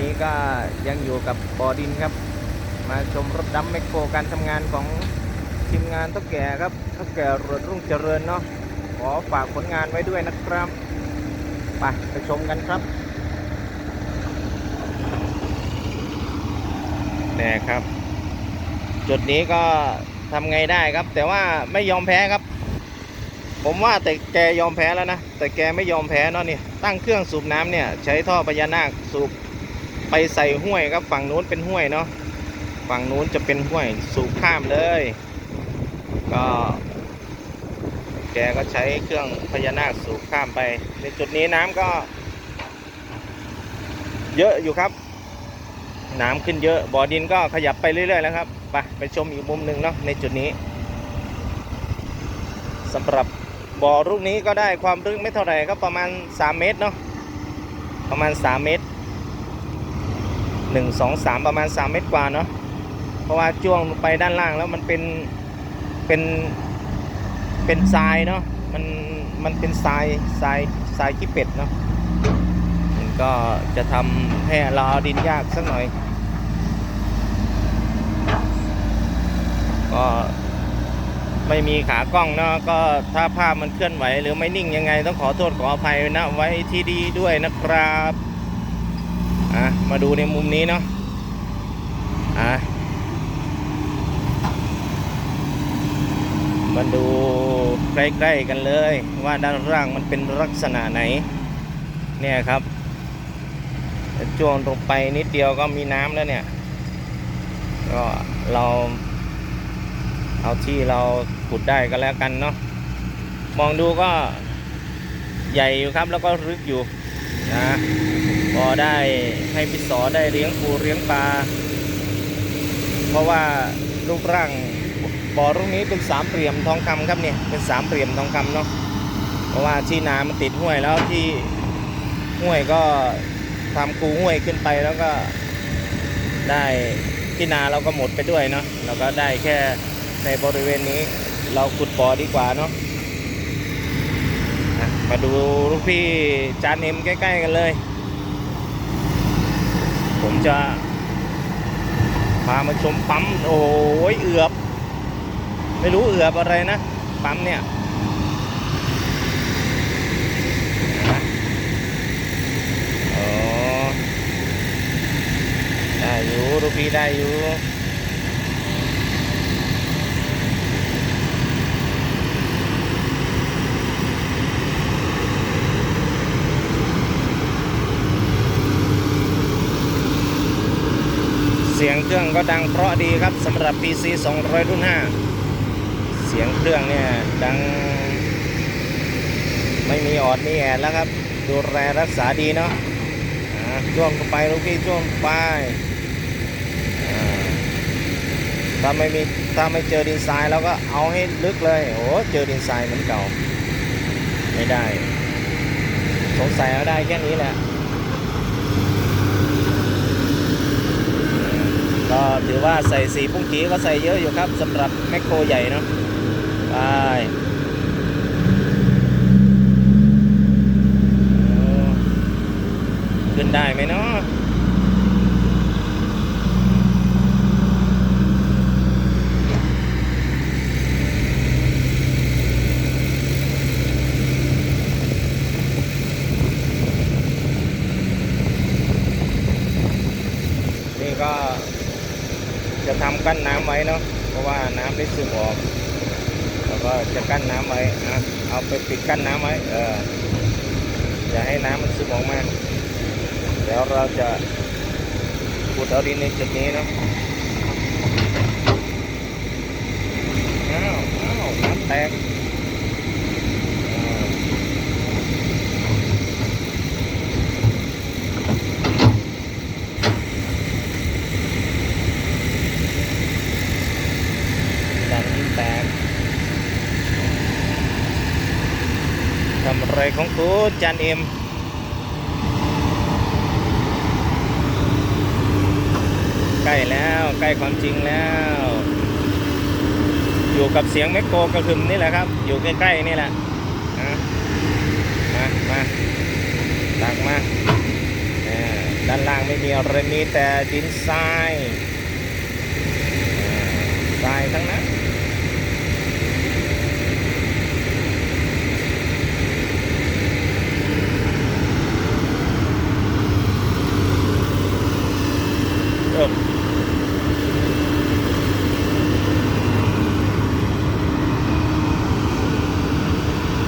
นี้ก็ยังอยู่กับปอดินครับ มาชมรถดำแมคโครการทำงานของทีมงานท่าแก่ครับท่าแก่รถรุ่งเจริญเนาะขอฝากผลงานไว้ด้วยนะครับไปไปชมกันครับนี่ครับ จุดนี้ก็ทำไงได้ครับ แต่ว่าไม่ยอมแพ้ครับ ผมว่าแต่แกยอมแพ้แล้วนะ แต่แกไม่ยอมแพ้เนาะนี่ตั้งเครื่องสูบน้ำเนี่ย ใช้ท่อพญานาคสูบ ไปใส่ห้วยครับฝั่งนู้นเป็นห้วยเนาะฝั่งนู้นจะเป็นห้วยสูบข้ามเลย ก็แกก็ใช้เครื่องพญานาคสูบข้ามไป ในจุดนี้น้ำก็ เยอะอยู่ครับ น้ำขึ้นเยอะบ่อดินก็ขยับไปเรื่อยๆแล้วครับไปไปชมอีกมุมหนึ่งเนาะในจุดนี้สำหรับบ่อลูกนี้ก็ได้ความลึกไม่เท่าไหร่ครับประมาณ 3 เมตรเนาะประมาณ 3 เมตร 1 2 3ประมาณ3เมตรกว่าเนาะเพราะว่าจ้วงลงไปด้านล่างแล้วมันเป็นเป็นเป็นทรายเนาะมันมันเป็นทรายทรายทรายขี้เป็ดเนาะมันก็จะทำให้เราเอาดินยากสักหน่อย ก็ไม่มีขากล้องเนาะก็ถ้าภาพมันเคลื่อนไหว หรือไม่นิ่งยังไงต้องขอโทษขออภัยนะไว้ที่ดีด้วยนะครับ อะมาดูในมุมนี้เนาะอะมาดูใกล้ๆกันเลย ว่าด้านล่างมันเป็นลักษณะไหน เนี่ยครับจ้วงลงไปนิดเดียวก็มีน้ำแล้วเนี่ย ก็เราเอาที่เราขุดได้ก็แล้วกันเนาะมองดูก็ใหญ่อยู่ครับแล้วก็ลึกอยู่นะ พอได้ให้พิสอได้เลี้ยงปูเลี้ยงปลา เพราะว่ารูปร่างบ่อตรงนี้เป็นสามเหลี่ยมทองคำครับเนี่ยเป็นสามเหลี่ยมทองคำเนาะเพราะว่าที่นามันติดห้วยแล้วที่ห้วยก็ทำคูห้วยขึ้นไปแล้วก็ได้ที่นาเราก็หมดไปด้วยเนาะเราก็ได้แค่ในบริเวณนี้เราขุดบ่อดีกว่าเนาะอะมาดูลูกพี่จานเอ็มใกล้ ๆ กันเลย ผมจะพามาชมปั๊ม โอ้ยเอือบ ไม่รู้เอือบอะไรนะ ปั๊มเนี่ยอ๋อได้อยู่รูปีได้อยู่ สียงเครื่องก็ดังเพราะดีครับสำหรับ PC 200 รุ่น 5 เสียงเครื่องเนี่ยดัง ไม่มีออดมีแอดแล้วครับ ดูแลรักษาดีเนาะช่วงไปลูกพี่ช่วงไปถ้าไม่มีถ้าไม่เจอดินทรายเราก็เอาให้ลึกเลยโอ้เจอดินทรายเหมือนเก่า ไม่ได้ สงสัยเอาได้แค่นี้แหละ ก็ถือว่าใส่สีปุ้งกีก็ใส่เยอะอยู่ครับสำหรับแมคโครใหญ่เนาะไปขึ้นได้ไหมเนาะนี่ก็ จะทำกั้นน้ำไว้เนาะเพราะว่าน้ำได้ซึมออกแล้วก็จะกั้นน้ำไว้นะเอาไปปิดกั้นน้ำไว้เอออย่าให้น้ำมันซึมออกมาเดี๋ยวเราจะขุดเอาดินในจุดนี้เนาะอ้าวอ้าวน้ำแตกอ่าดันแตก ทำอะไรของกูจานเอ็มใกล้แล้วใกล้ความจริงแล้ว อยู่กับเสียงแมคโครกระหึ่มนี่แหละครับ อยู่ใกล้ๆนี่แหละมามาตักมาด้านล่างไม่มีอะไรมีแต่ดินทรายทรายทั้งนั้น เออ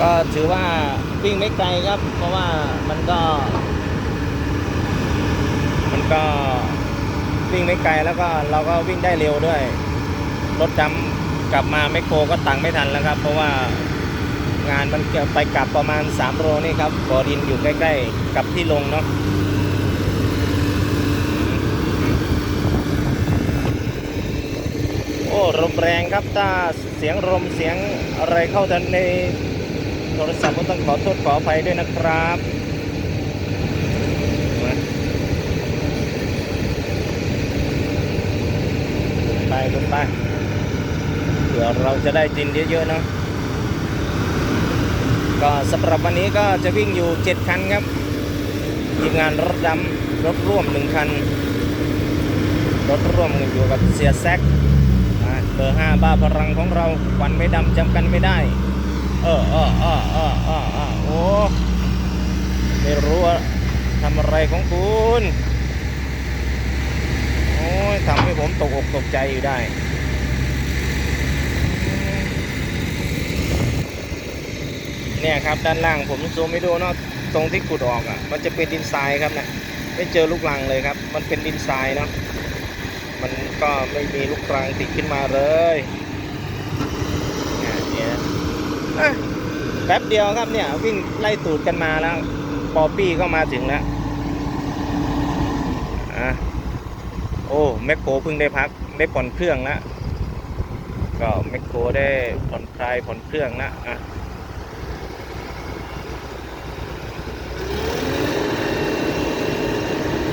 ก็ถือว่าวิ่งไม่ไกลครับ เพราะว่ามันก็ มันก็วิ่งไม่ไกลแล้วก็เราก็วิ่งได้เร็วด้วย รถดำกลับมาไม่โครก็ตังไม่ทันแล้วครับ เพราะว่างานมันไปกลับประมาณ 3 โลนี่ครับบ่อดินอยู่ใกล้ ๆ กับที่ลงเนาะ โอ้ ลมแรงครับถ้าเสียงลมเสียงอะไรเข้าทันในโทรศัพท์ก็ต้องขอโทษขออภัยด้วยนะครับมาไปลงไปเผื่อเราจะได้กินเยอะๆเนาะก็สำหรับวันนี้ก็จะวิ่งอยู่ 7 คันครับทีมงานรถดำรถร่วม 1 คัน รถร่วมอยู่กับเสียแซก เบอร์ห้าบ้าพลังของเราควันไม่ดำจำกันไม่ได้ เออเออเออเออเออเออโอ้ไม่รู้ว่าทำอะไรของคุณโอ้ยทำให้ผมตกอกตกใจอยู่ได้เนี่ยครับด้านล่างผมซูมไม่ดูเนาะตรงที่ขุดออกอะ มันจะเป็นดินทรายครับนะไม่เจอลูกรังเลยครับ มันเป็นดินทรายเนาะ มันก็ไม่มีลูกกลางติดขึ้นมาเลยเนี่ยแป๊บเดียวครับเนี่ย วิ่งไล่ตูดกันมาแล้วปอปี้ก็มาถึงแล้วอะโอ้แมคโครเพิ่งได้พักได้ผ่อนเครื่องแล้วก็แมคโครได้ผ่อนคลายผ่อนเครื่องแล้วอะ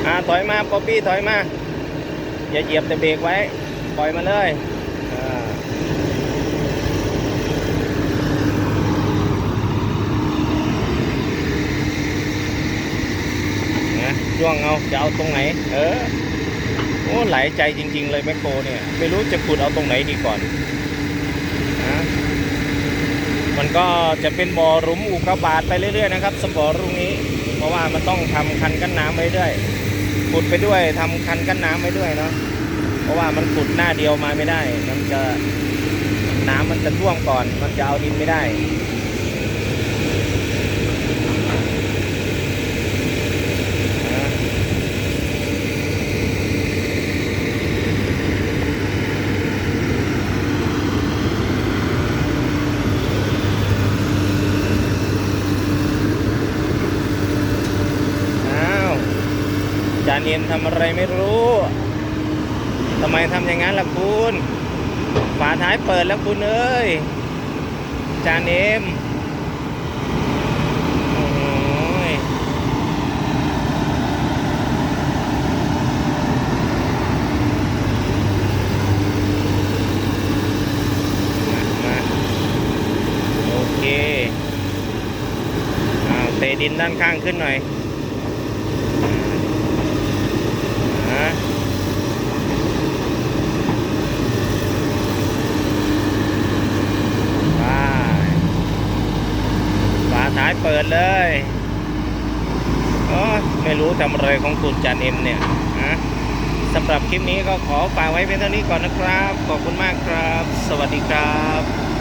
อะถอยมาป๊อปี้ถอยมา อย่าเหยียบแต่เบรกไว้ ปล่อยมาเลยนะช่วงเอาจะเอาตรงไหน เออ โอ้ไหลายใจจริง ๆ เลยแมคโครเนี่ย ไม่รู้จะขุดเอาตรงไหนดีก่อนนะมันก็จะเป็นบ่อหลุมอุกกาบาตไปเรื่อย ๆ นะครับสบ่อรุ่งนี้ เพราะว่ามันต้องทำคันกั้นน้ำไว้ด้วย ขุดไปด้วยทำคันกั้นน้ำไว้ด้วยเนาะเพราะว่ามันขุดหน้าเดียวมาไม่ได้ มันจะน้ำมันจะท่วมก่อน มันจะเอาดินไม่ได้ อ่าอ้าว จานเอ็มทำอะไรไม่รู้ทำไมทำอย่างนั้นล่ะคุณ ฝาท้ายเปิดแล้วคุณเอ้ย จานเอ็มโอ้ยมามาโอเคเตะดินด้านข้างขึ้นหน่อยอ่า ไปฝาท้าย เปิดเลยก็ไม่รู้ทำอะไรของคุณจันเอ็มเนี่ยนะสำหรับคลิปนี้ก็ขอฝากไว้เพียงเท่านี้ก่อนนะครับ ขอบคุณมากครับ สวัสดีครับ